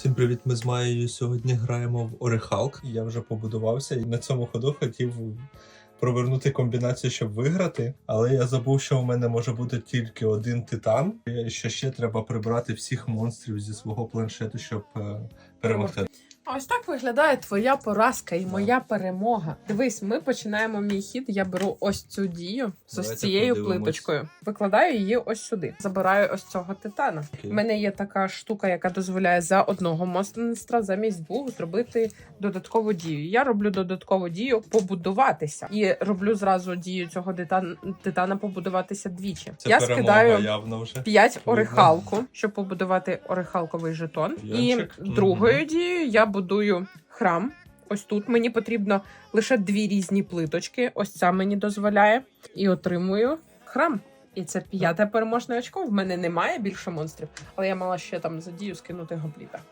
Всім привіт! Ми з Маєю сьогодні граємо в Орехалк. Я вже побудувався і на цьому ходу хотів провернути комбінацію, щоб виграти. Але я забув, що у мене може бути тільки один титан. І що ще треба прибрати всіх монстрів зі свого планшету, щоб е, перемогти. Ось так виглядає твоя поразка і моя перемога. Дивись, ми починаємо мій хід. Я беру ось цю дію з ось Давайте цією подивимось. плиточкою. Викладаю її ось сюди. Забираю ось цього титана. Окей. У мене є така штука, яка дозволяє за одного монстра замість двох зробити додаткову дію. Я роблю додаткову дію побудуватися і роблю зразу дію цього титана, титана побудуватися двічі. Це я перемога скидаю явно вже. 5 орехалку, щоб побудувати орехалковий жетон. Янчик. І другою Мгм. дією я будую храм. Ось тут мені потрібно лише дві різні плиточки. Ось ця мені дозволяє. І отримую храм. І це п'яте переможне очко. В мене немає більше монстрів, але я мала ще там задію скинути гобліта.